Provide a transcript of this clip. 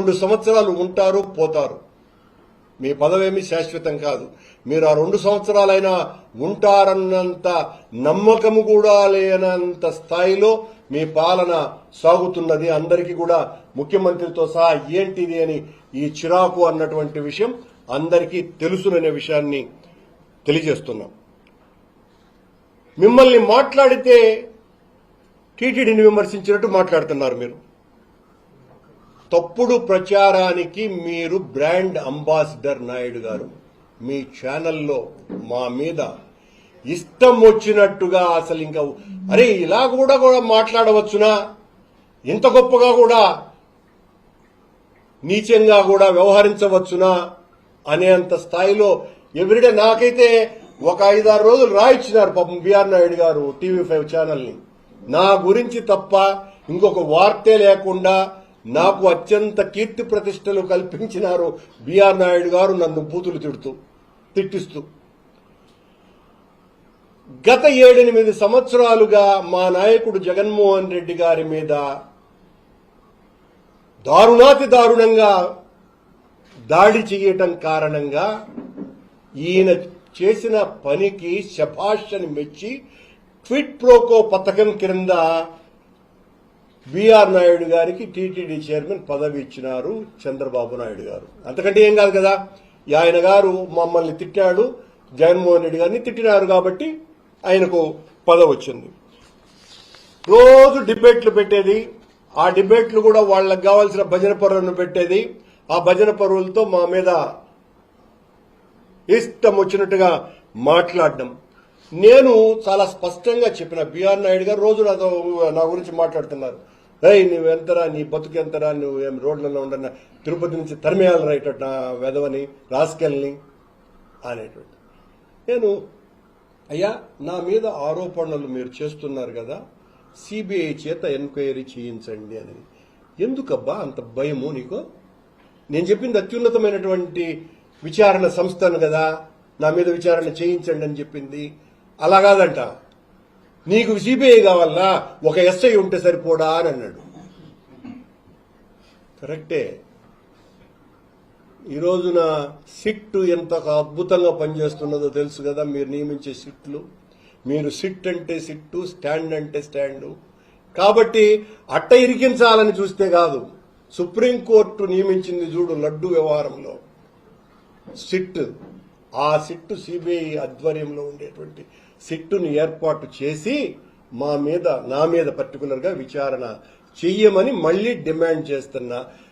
రెండు సంవత్సరాలు ఉంటారు పోతారు. మీ పదవేమి శాశ్వతం కాదు. మీరు ఆ రెండు సంవత్సరాలైనా ఉంటారన్నంత నమ్మకము కూడా లేనంత స్థాయిలో మీ పాలన సాగుతున్నది. అందరికీ కూడా ముఖ్యమంత్రితో సహా ఏంటిది అని ఈ చిరాకు అన్నటువంటి విషయం అందరికీ తెలుసుననే విషయాన్ని తెలియజేస్తున్నాం. మిమ్మల్ని మాట్లాడితే టీటీడీని విమర్శించినట్టు మాట్లాడుతున్నారు మీరు. తప్పుడు ప్రచారానికి మీరు బ్రాండ్ అంబాసిడర్ నాయుడు గారు. మీ ఛానల్లో మా మీద ఇష్టం వచ్చినట్టుగా అసలు ఇంకా అరే ఇలా కూడా కూడా మాట్లాడవచ్చునా? ఇంత గొప్పగా కూడా నీచంగా కూడా వ్యవహరించవచ్చునా? అనేంత స్థాయిలో ఎవ్రీడే నాకైతే ఒక ఐదారు రోజులు రాయిచ్చినారు పాపం బిఆర్ నాయుడు గారు టీవీ ఫైవ్ ఛానల్ని. నా గురించి తప్ప ఇంకొక వార్తే లేకుండా నాకు అత్యంత కీర్తి ప్రతిష్టలు కల్పించినారు బిఆర్ నాయుడు గారు నన్ను బూతులు తిడుతూ తిట్టిస్తూ. గత ఏడెనిమిది సంవత్సరాలుగా మా నాయకుడు జగన్మోహన్ రెడ్డి గారి మీద దారుణాతి దారుణంగా దాడి చేయటం కారణంగా ఈయన చేసిన పనికి శభాష్ అని మెచ్చి ట్విట్ ప్రోకో పథకం క్రింద బిఆర్ నాయుడు గారికి టీటీడీ చైర్మన్ పదవి ఇచ్చినారు చంద్రబాబు నాయుడు గారు. అంతకంటే ఏం కాదు కదా? ఆయన గారు మమ్మల్ని తిట్టాడు జగన్మోహన్ రెడ్డి గారిని తిట్టినారు కాబట్టి ఆయనకు పదవి వచ్చింది. రోజు డిబేట్లు పెట్టేది ఆ డిబేట్లు కూడా వాళ్ళకి కావాల్సిన భజన పరులను పెట్టేది ఆ భజన పరువులతో మా మీద ఇష్టం వచ్చినట్టుగా మాట్లాడడం. నేను చాలా స్పష్టంగా చెప్పిన బిఆర్ నాయుడు గారు రోజు నాతో నా గురించి మాట్లాడుతున్నారు. ఏయ్ నువ్వెంతరా నీ బతుకెంతరా నువ్వు ఏం రోడ్లలో ఉండన్న తిరుపతి నుంచి తరిమేయాలి రైట్ నా వెధవని రాసుకెళ్ళని అనేటువంటి. నేను అయ్యా నా మీద ఆరోపణలు మీరు చేస్తున్నారు కదా సిబిఐ చేత ఎంక్వైరీ చేయించండి అని. ఎందుకబ్బా అంత భయము నీకు? నేను చెప్పింది అత్యున్నతమైనటువంటి విచారణ సంస్థను కదా నా మీద విచారణ చేయించండి అని చెప్పింది. అలా కాదంట. నీకు సిబిఐ కావాలా ఒక ఎస్ఐ ఉంటే సరిపోడా అని అన్నాడు. కరెక్టే. ఈ రోజున సిట్ ఎంత అద్భుతంగా పనిచేస్తున్నదో తెలుసు కదా మీరు నియమించే సిట్లు. మీరు సిట్ అంటే సిట్టు స్టాండ్ అంటే స్టాండు. కాబట్టి అట్ట ఇరికించాలని చూస్తే కాదు సుప్రీంకోర్టు నియమించింది చూడు లడ్డు వ్యవహారంలో. సిట్ ఆ సిట్టు సిబిఐ ఆధ్వర్యంలో ఉండేటువంటి సిట్టుని ఏర్పాటు చేసి మా మీద నా మీద పర్టికులర్గా విచారణ చెయ్యమని మళ్ళీ డిమాండ్ చేస్తున్నా.